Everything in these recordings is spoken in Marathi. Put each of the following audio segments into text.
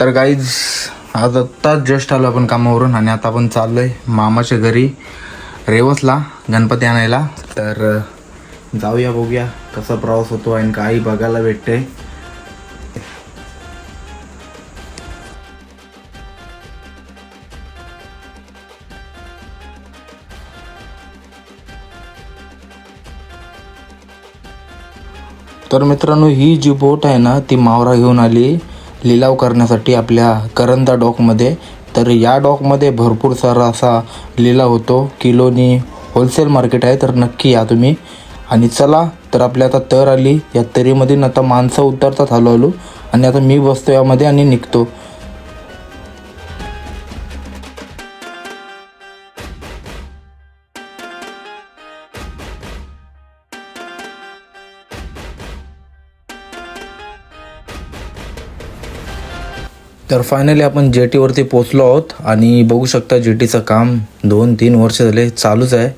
तर काहीच आज आत्ताच जस्ट आलो आपण कामावरून आणि आता आपण आहे मामाच्या घरी रेवसला गणपती आणायला. तर जाऊया बघूया कसा प्रवास होतो आणि काही बघायला भेटते. तर मित्रांनो ही जी बोट आहे ना ती मावरा घेऊन आली. लिलाव करण्यासाठी आपल्या करंदा डॉकमध्ये. तर या डॉकमध्ये भरपूर सारा असा लिलाव होतो. किलोनी होलसेल मार्केट आहे तर नक्की या तुम्ही. आणि चला तर आपल्या आता तर आली. या तरीमध्ये आता माणसं उतरतात हळूहळू. आणि आता मी बसतो यामध्ये आणि निघतो. तर फायनली आपण जेटीवरती पोचलो आहोत आणि बघू शकता जेटीचं काम दोन तीन वर्ष झाले चालूच आहे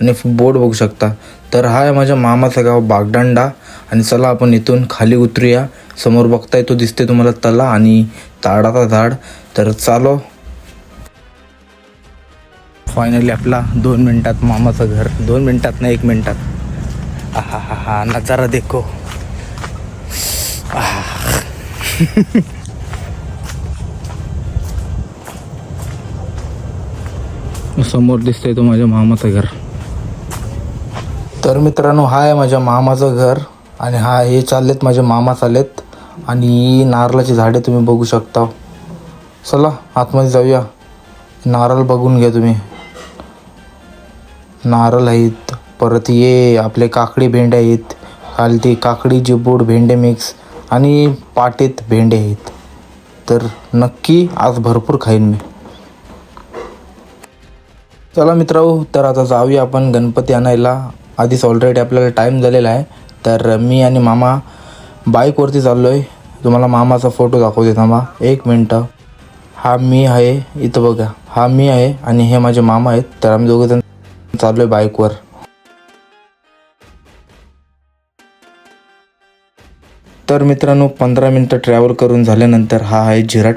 आणि बोर्ड बघू शकता. तर हा आहे माझ्या मामाचं गाव बागदांडा आणि चला आपण इथून खाली उतरूया. समोर बघताय तो दिसते तुम्हाला तला आणि ताडाचा झाड. तर चालो. फायनली आपला दोन मिनटात मामाचं घर. दोन मिनटात ना एक मिनटात. आहा हा हा नजारा देखो. समोर दिसतंय तो माझ्या मामाचं घर. तर मित्रांनो हा आहे माझ्या मामाचं घर आणि हा हे चाललेत माझे मामा चाललेत आणि नारळाची झाडे तुम्ही बघू शकता. चला आतमध्ये जाऊया. नारळ बघून घ्या तुम्ही. नारळ आहेत. परत ये आपले काकडी भेंडे आहेत. खालती काकडी जिबूड भेंडे मिक्स आणि पाटीत भेंडे आहेत. तर नक्की आज भरपूर खाईन मी. चला मित्रांनो तर आता जाऊया आपण गणपती आणायला. आधीच ऑलरेडी आपल्याला टाईम झालेला आहे. तर मी आणि मामा बाईकवरती चाललो आहे तुम्हाला मामाचा फोटो दाखवते थांबा एक मिनटं हा मी आहे इथं बघा. हा मी आहे आणि हे माझे मामा आहेत. तर आम्ही दोघंजण चाललो आहे बाईकवर. तर मित्रांनो पंधरा मिनटं ट्रॅव्हल करून झाल्यानंतर हा आहे झिराट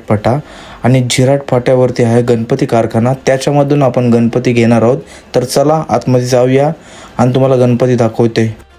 आणि झिराट फाट्यावरती आहे गणपती कारखाना. त्याच्यामधून आपण गणपती घेणार आहोत. तर चला आतमध्ये जाऊया आणि तुम्हाला गणपती दाखवते.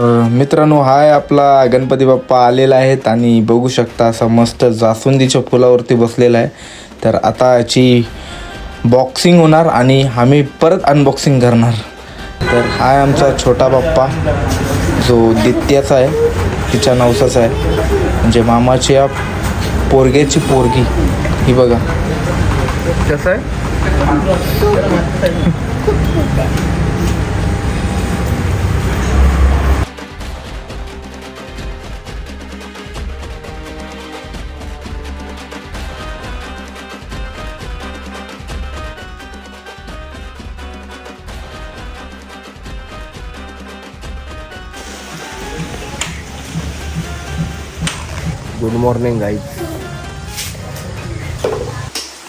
मित्रांनो हाय आपला गणपती बाप्पा आलेला आहेत आणि बघू शकता असा मस्त जास्वंदीच्या फुलावरती बसलेला आहे. तर आता याची बॉक्सिंग होणार आणि आम्ही परत अनबॉक्सिंग करणार. तर हा आहे आमचा छोटा बाप्पा जो दित्याचा आहे तिच्या नवसाचा आहे. म्हणजे मामाच्या पोरग्याची पोरगी. ही बघा. कसं आहे? गुड मॉर्निंग गाईज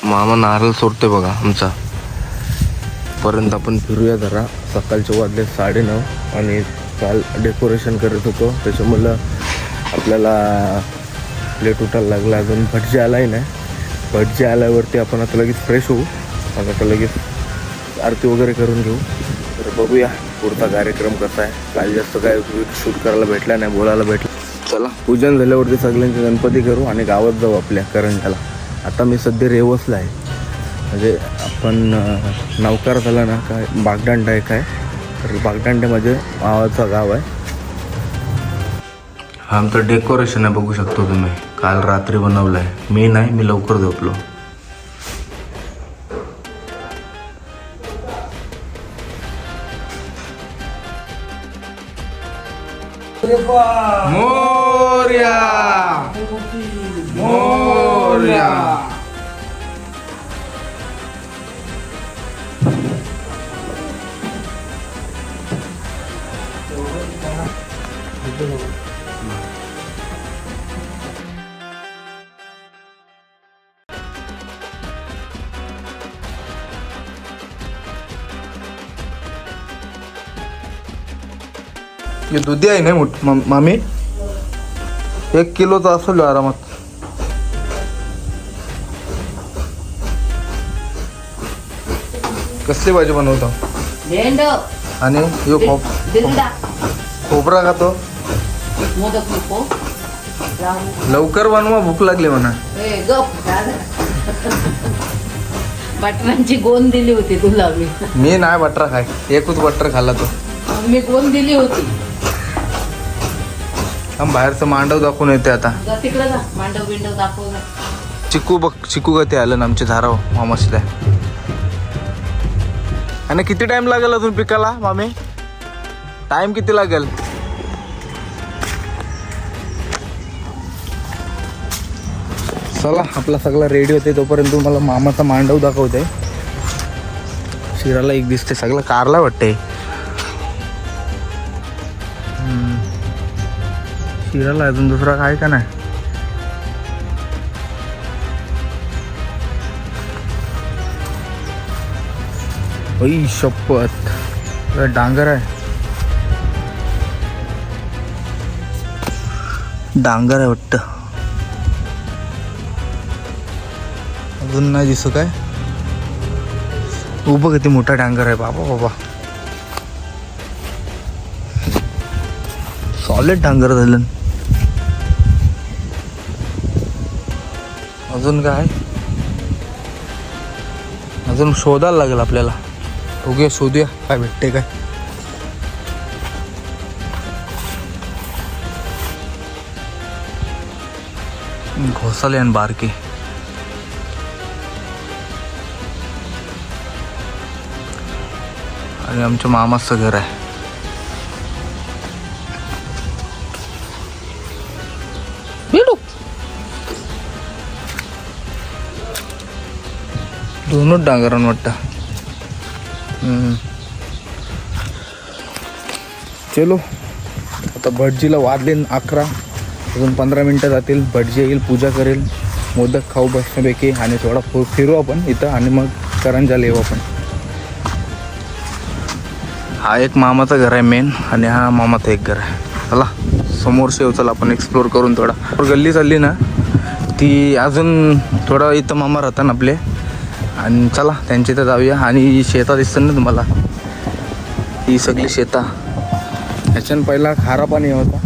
मामा नारळ सोडते बघा आमचा. पर्यंत आपण फिरूया जरा. सकाळचे वाजले साडेनऊ आणि काल डेकोरेशन करत होतो. त्याच्यामुळं आपल्याला लेट उठायला लागला. अजून भटजी आलाही नाही. भटजी आल्यावरती आपण आता लगेच फ्रेश होऊ. आणि आता लगेच आरती वगैरे करून घेऊ. तर बघूया पुढचा कार्यक्रम कसा आहे. काल जास्त काय शूट करायला भेटला नाही बोलायला भेटला. चला. पूजन झाल्यावरती सगळ्यांचे गणपती करू आणि गावात जाऊ आपल्या करंजाला आता मी सध्या रेवसला आहे. म्हणजे आपण अं, नौकार झाला ना काय बागदांडा एक आहे तर बागदांड्यामध्ये मावाचं गाव आहे. हा आमचं डेकोरेशन आहे बघू शकतो तुम्ही. काल रात्री बनवलं आहे मी नाही मी लवकर झोपलो. Moria. Moria. हे दुधी आहे ना मोठ मामी एक किलोचा असेल आरामात. कसली भाजी बनवतो? आणि यो खोप दिरडा खोबरा खातो लवकर बनवा भूक लागली म्हणा. बटनांची गोंद दिली होती तुला मी नाही बटर खाय एकच बटर खाल्ला तो. मी गोंद दिली होती. आम बाहेरचं मांडव दाखवून येते आता. तिकडे जा. मांडव बिंडव चिकू बघ चिकू गती आलं ना आमचे धाराव मामासल्या आणि किती टाइम लागेल अजून पिकाला मामी? टाइम किती लागेल? चला आपला सगळा रेडी होते तोपर्यंत मला मामाचा मांडव दाखवते. शिराला एक दिसते सगळं कारला वाटते शिराला अजून दुसरा काय का नाही? ऐ शपथ. डांगर आहे. डांगर आहे वाटत. अजून नाही दिसू काय उभं किती मोठा डांगर आहे. बाबा बाबा. सॉलिड डांगर झालं. अजून काय? अजून शोधायला लागेल आपल्याला. बघूया शोधूया. काय भेटते काय? घोसाले आणि बारके. आणि आमच्या मामाचं घर आहे. दोनच डांगरान वाटतं. चलो. आता भटजीला वाजले अकरा. अजून पंधरा मिनटं जातील. भटजी येईल पूजा करेल. मोदक खाऊ बसण्यापैकी आणि थोडा फो फिरू आपण इथं आणि मग करंजाला येऊ आपण. हा एक मामाचं घर आहे मेन आणि हा मामाचं एक घर आहे. चला समोर शेव चला आपण एक्सप्लोर करून थोडा. गल्ली चालली ना ती अजून थोडा इथं मामा राहतात ना आपले. आणि चला त्यांच्या इथं जाऊया. आणि शेता दिसतं ना तुम्हाला. ही सगळी शेता. ह्याच्यानं पहिला खारा पाणी होता.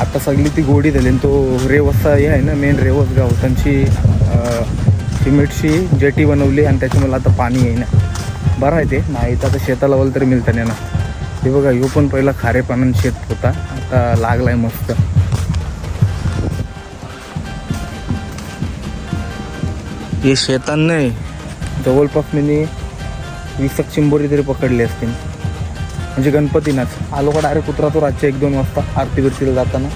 आता सगळी ती गोडी झाली आणि तो रेवसचा हे आहे ना मेन रेवस गाव. त्यांची सिमेंटची जेटी बनवली आणि त्याच्यामुळे आता पाणी येईना बरं आहे ते. नाही तर आता शेताला वल तरी मिळतं नाही ना. हे बघा ह्यो पण पहिला खारे पाण्यानं शेत होता. आता लागलाय मस्त. हे शेतान नाही जवळपास मी वीस एक चिंबोरी तरी पकडली असतील. म्हणजे गणपतीनाच. आलो का डायरेक्ट उतरातो रातच्या एक दोन वाजता आरती बिरतीला जाताना.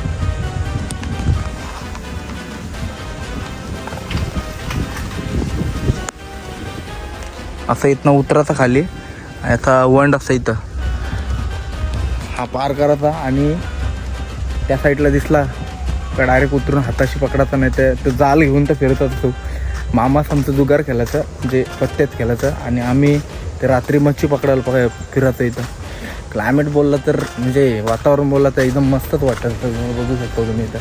असं इथनं उतराचा खाली. याचा वंड असं इथं. हा पार करायचा आणि त्या साईडला दिसला का डायरेक्ट उतरून हाताशी पकडायचा नाही तर जाल घेऊन तर फिरतात असतो मामाच आमचं जुगार खेळायचं जे पत्त्यात खेळायचं आणि आम्ही ते रात्री मच्छी पकडायला पक फिरायचं इथं. क्लायमेट बोलला तर म्हणजे वातावरण बोलला तर एकदम मस्तच वाटतं. बघू शकतो तुम्ही इथं.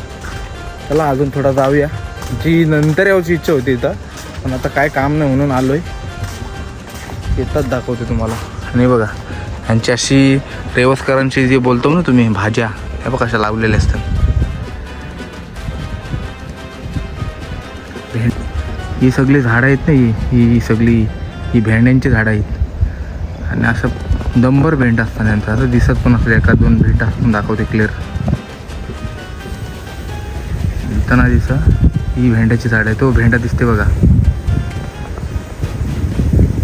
चला अजून थोडा जाऊया. जी नंतर यावची इच्छा होती इथं पण आता काय काम नाही म्हणून आलो आहे येतात दाखवते तुम्हाला. आणि बघा ह्यांची अशी रेवसकरांची जी बोलतो ना तुम्ही भाज्या ह्या बघा कशा लावलेल्या असतात. ही सगळी झाडं आहेत ना ही ही सगळी ही भेंड्यांची झाडं आहेत. आणि असं दंबर भेंड असतात त्यांचं असं दिसत पण असतं एका दोन भेंड असतात दाखवते क्लिअर दिसताना दिसा ही भेंड्याची झाड आहे तो हो, भेंडा दिसते बघा.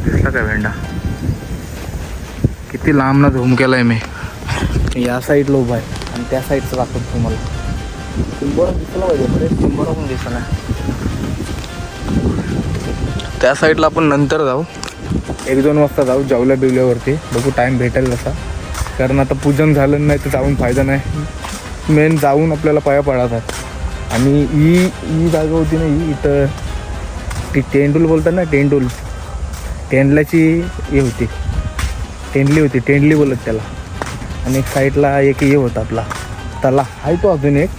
दिसला काय भेंडा? किती लांब ना झूम केलाय मी. या साईडला उभा आहे. आणि त्या साईडचं दाखवतो तुम्हाला. चिंबोरा दिसला पाहिजे बरेच चिंबोरा पण दिसला त्या साईडला आपण नंतर जाऊ. एक दोन वाजता जाऊ जेवल्या बिवल्यावरती. बघू टाईम भेटेल तसा. कारण आता पूजन झालं नाही तर जाऊन फायदा नाही. मेन जाऊन आपल्याला पाया पडतात आणि ही ही जागा होती ना ही इथं ती टेंडूल बोलतात ना टेंडूल टेंडल्याची हे होती. टेंडली होती टेंडली बोलत त्याला. आणि एक साईडला एक हे होता आपला. तला. आहे तो अजून एक.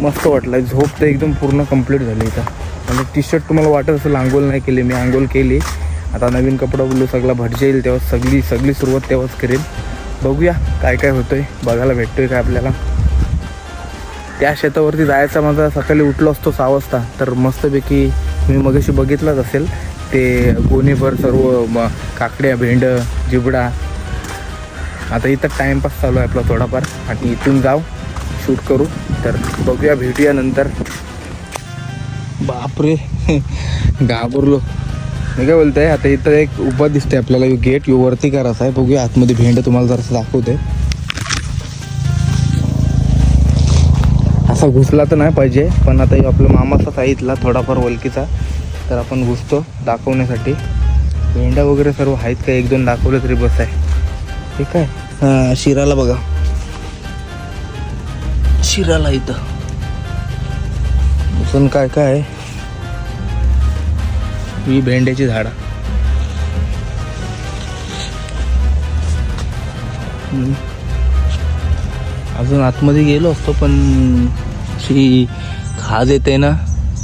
मस्त वाटलं. झोप तर एकदम पूर्ण कंप्लीट झाली इथं. म्हणजे टी शर्ट तुम्हाला वाटत असेल आंघोळ नाही केली मी आंघोळ केली. आता नवीन कपडा बोलू सगळा भटजे येईल तेव्हा सगळी सगळी सुरुवात तेव्हाच करेल बघूया काय काय होतंय. बघायला भेटतोय काय आपल्याला. त्या शेतावरती जायचा माझा सकाळी उठलो असतो सहा वाजता. तर मस्तपैकी मी मगाशी बघितलंच असेल ते गोणीभर सर्व म काकड्या भेंड जिबडा. आता इथं टाईमपास चालू आहे आपला थोडाफार. आणि इथून जाऊ. शूट करू. तर बघूया भेटूया नंतर बापरे. घाबरलो. मी काय बोलतोय आता इथं एक उभा दिसते आपल्याला. गेट यो वरती करायचा आहे. बघूया आतमध्ये भेंड तुम्हाला जरासं दाखवते असा घुसला तर नाही पाहिजे पण आता आपलं मामाचा साईतला थोडाफार वलकीचा तर आपण घुसतो दाखवण्यासाठी. भेंड्या वगैरे सर्व आहेत का? एक दोन दाखवले तरी बस आहे. ठीक आहे. हां शिराला बघा. शिराला इथं. अजून काय काय? आहे ही भेंड्याची झाडं. हम्म. अजून आतमध्ये गेलो असतो पण अशी खाज येते ना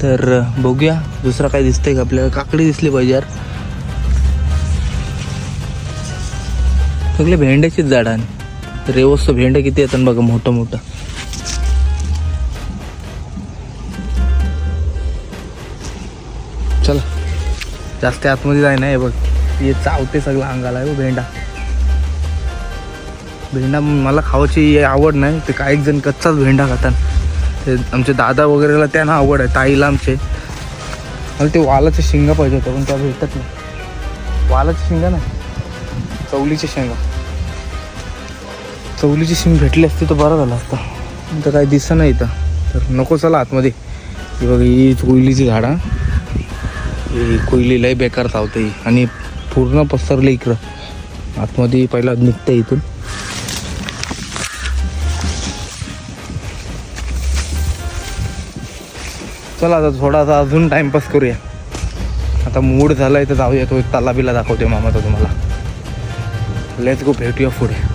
तर बघूया. दुसरा काय दिसतंय का आपल्याला? काकडी दिसली पाहिजे यार. सगळे भेंड्याचीच झाडं रेवस्त भेंड किती येतात बघा मोठं मोठं जास्त आतमध्ये जाय ना हे बघ. हे चावते सगळं अंगाला आहे भेंडा. भेंडा मला खावायची आवड नाही. ते काही जण कच्चाच भेंडा खातात. ते आमचे दादा वगैरेला त्यांना आवड आहे ताईला आमचे. मला ते वालाचे शेंगा पाहिजे होतं पण त्या भेटत नाही. वालाची शेंगा ना चवलीची शेंगा. चवलीची शेंग भेटली असती तर बरं झालं असतं. तर काही दिसत नाही इथं. तर नको चला आतमध्ये. बघ ही कोयलीची झाडं. ही कोयली लय बेकार चावते आणि पूर्ण पसरले इकडं. आतमध्ये पहिला निघते इथून. चला आता थोडासा अजून टाइमपास करूया. आता मूड झालाय तर जाऊया. तो तलाबीला दाखवते मामाचा तुम्हाला. लेट्स गो भेटूया पुढे.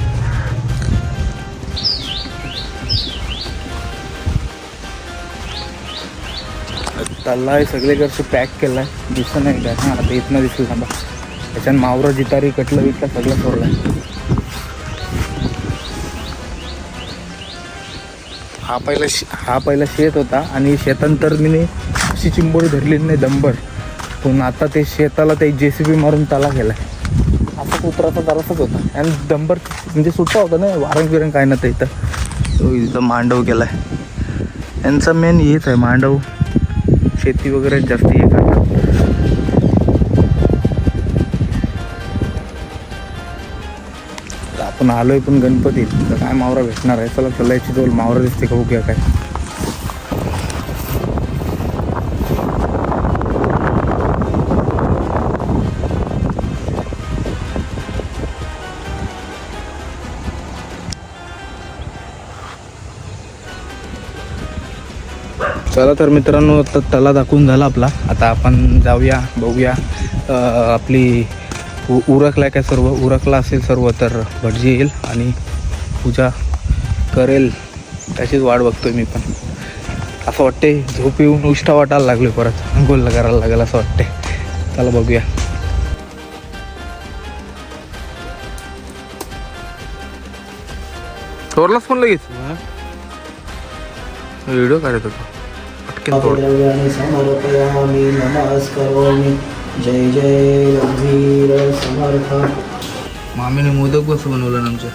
तल्ला आहे सगळीकडचे पॅक केलाय. दिसत नाही काय हां आता इथनं दिसलं थांबा. त्याच्यानं मावरा जितारी कटलं विकलं सगळं सोडलंय. हा पहिला शे हा पहिला शेत होता आणि शेतांतर मी अशी चिंबोरी धरली नाही दंबर पण आता ते शेताला ते जे सी बी मारून त्याला गेलाय. असा कुत्राचा जरासाच होता. आणि दंबर म्हणजे सुट्टा होता ना वारंग बिरंग काय नव्हतं इथं. तो इथं मांडव गेलाय यांचा मेन हेच आहे मांडव. शेती वगैरे जास्त हे करतात. आपण आलोय पण गणपतीत. तर काय मावरा भेटणार आहे? चला चला याची जवळ मावरा दिसते का? बघूया काय. चला तर मित्रांनो तला दाखवून झाला आपला. आता आपण जाऊया बघूया. आपली उ उरकलाय काय सर्व? उरकला असेल सर्व तर भटजी येईल आणि पूजा करेल. त्याचीच वाट बघतोय मी पण. असं वाटते झोप येऊन उष्टा वाटायला लागले परत. अंघोल करायला लागेल असं वाटते चला बघूया. थोरलाच पण लगेच. व्हिडिओ काढत होता. समर्पयामि नमस्करोमि जय जय रघुवीर समर्थ मामीने मोदक कसं बनवलं आमच्या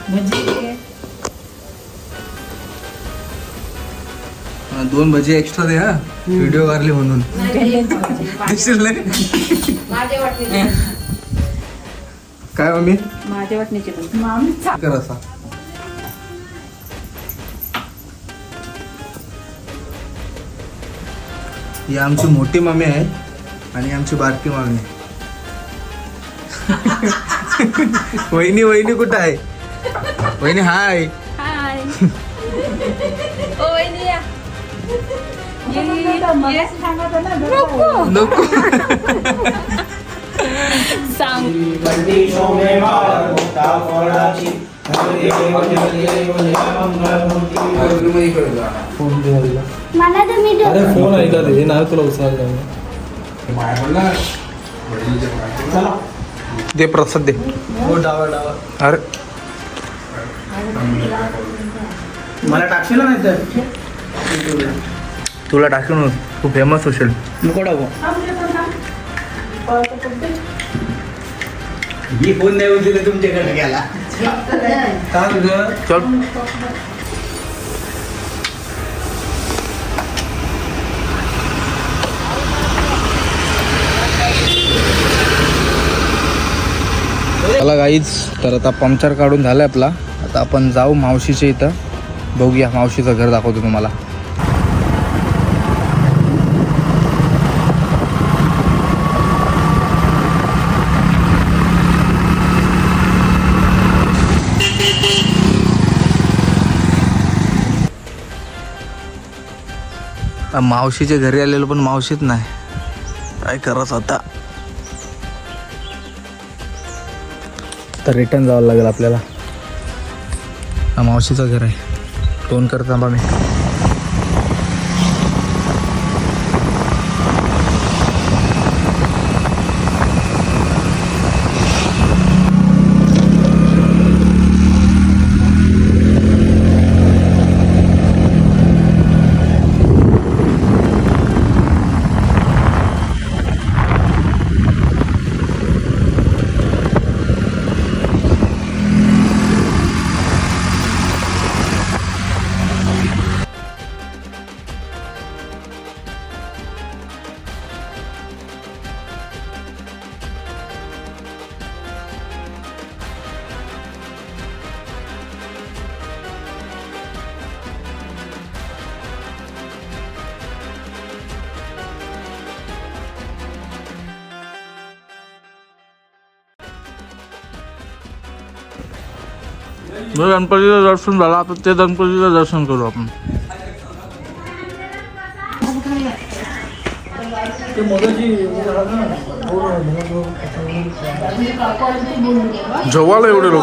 दोन भजी एक्स्ट्रा दे हा. व्हिडिओ काढले म्हणून. काय मम्मी माझ्या वाटणीचे पण. कर ही आमची मोठी मामी आहे आणि आमची बारकी मामी आहे. वहिनी वहिनी कुठं आहे? वहिनी हाय. हाय. ओ वहिनी या. ये- ये. नको. नको. सांग. मला तर मी अरे फोन ऐका ते नाही तुला उचलायला चला. दे प्रसाद दे. हो डावा डावा. अरे. मला टाकशील नाही तर तुला टाकून तू फेमस होशील. नको टाकू. मी फोन नाही तुमच्याकडे गेला काय तुझं चल. चला गाईच तर आता पंक्चर काढून झालं आपला. आता आपण जाऊ मावशीच्या इथं. बघूया मावशीचं घर दाखवतो तुम्हाला. मावशीच्या घरी आलेलो पण मावशीत नाही. काय करायचं आता? तर रिटर्न जावं लागेल आपल्याला. मावशीचं घर आहे. फोन करत थांबा मी. गणपतीचं दर्शन झालं आता ते गणपतीचं दर्शन करू आपण. जेवायला एवढे लोक?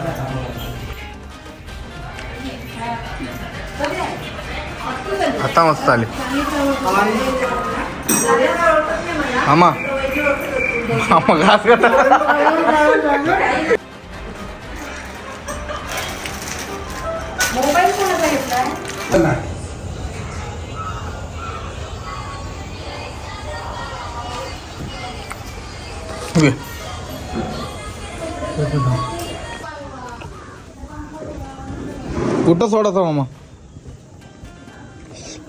आता मस्त आले. आमा आमा घास कटा कुठं सोडायचा मामा?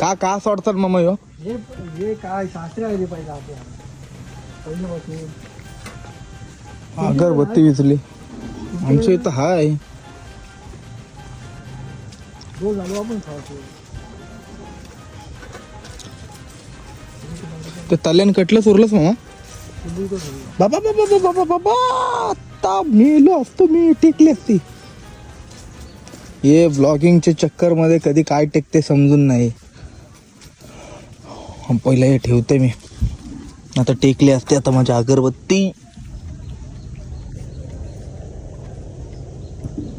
का का सोडतात मामा ह्यो हे हे काय शास्त्र आहे पाहिजे आपल्या पहिल्यापासून अगरबत्ती विचली आमच्या इथं हाय. रोज आलो आपण खावतो ते तल्यान कटलं सोरलंच मामा बाबा बाबा बाबा बाबा बाबा आता मेलो असतो मी टेकली असती. हे ब्लॉगिंगच्या चक्करमध्ये कधी काय टेकते समजून नाही. पहिलं हे ठेवते मी. आता टेकली असते आता माझी अगरबत्ती.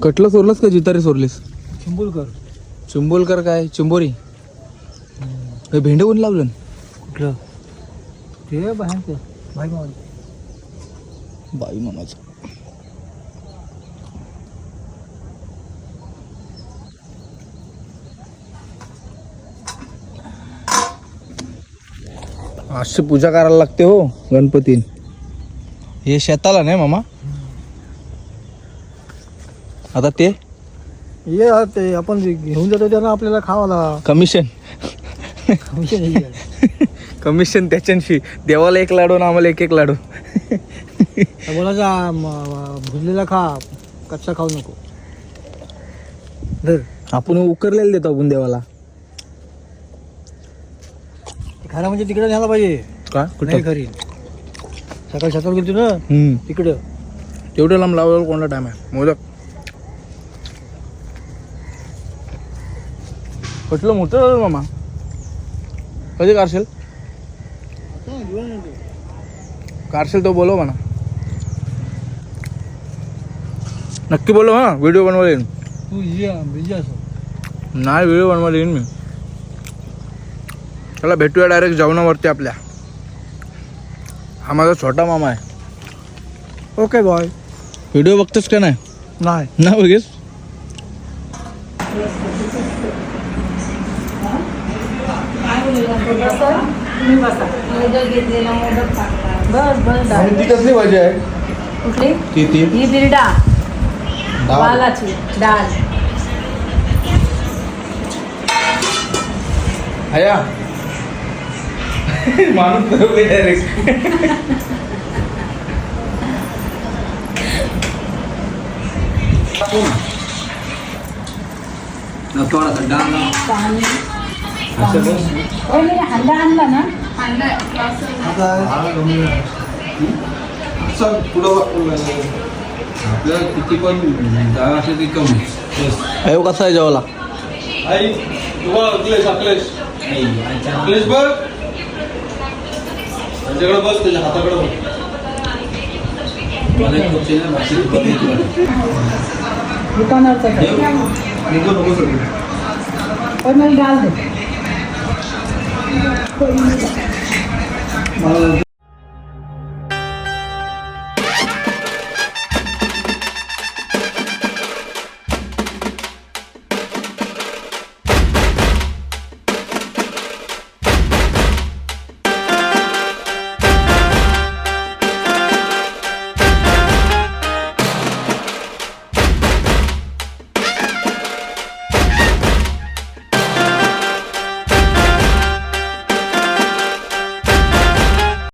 कटलं सोरलंस का जितारी सोरलीस चिंबुलकर. चिंबोलकर काय? चिंबोरी? हे भेंडे कोण लावलं? कुठलं? ते बाहेर भाई मावली बाई मामाचं. अशी पूजा करायला लागते हो गणपती हे शेताला नाही मामा? आता ते? ये हा ते आपण जे घेऊन जातो त्यांना आपल्याला खावाला. कमिशन. कमिशन त्याच्याशी. देवाला एक लाडू आणि आम्हाला एक एक लाडू. बोलायचा भुजलेला खा कच्चा खाऊ नको. धर. आपण उकरलेलं देतो आपण देवाला. खरं म्हणजे तिकडे न्यायला पाहिजे. का नाही कुठे घरी. सकाळी शेतात गेलतो ना हम्म. तिकडं. तेवढं लांब लावायला कोणता टाइम आहे? मोदक. कुठलं मोठं मामा. कधी कारशेल? कारशेल तो बोलव म्हणा. नक्की बोलव हा. व्हिडिओ बनवायला येईन. तू ये बिझी असो. नाही व्हिडिओ बनवायला येईन मी. चला भेटूया डायरेक्ट जेवणावरती आपल्या. हा माझा छोटा मामा आहे. ओके बॉय व्हिडिओ बघतोस का नाही? नाही. ना बघेस तुम्ही बसा मोदक घेतलेला मोदक टाकला बस बस डाळ. ती कसली भाजी आहे? कुठली? ती ती. ही बिरडा. वालाची डाळ आया. माणूस डायरेक्ट पाणी. हो मी हंडा आणला ना? आपल्याला किती पण जागा असेल ती कमी. अयो कसा आहे जेवायला? आई तुला अखिलेश अखिलेश. अखिलेश बघ. त्यांच्याकडे बघ त्याच्या हाताकडे बघ. मला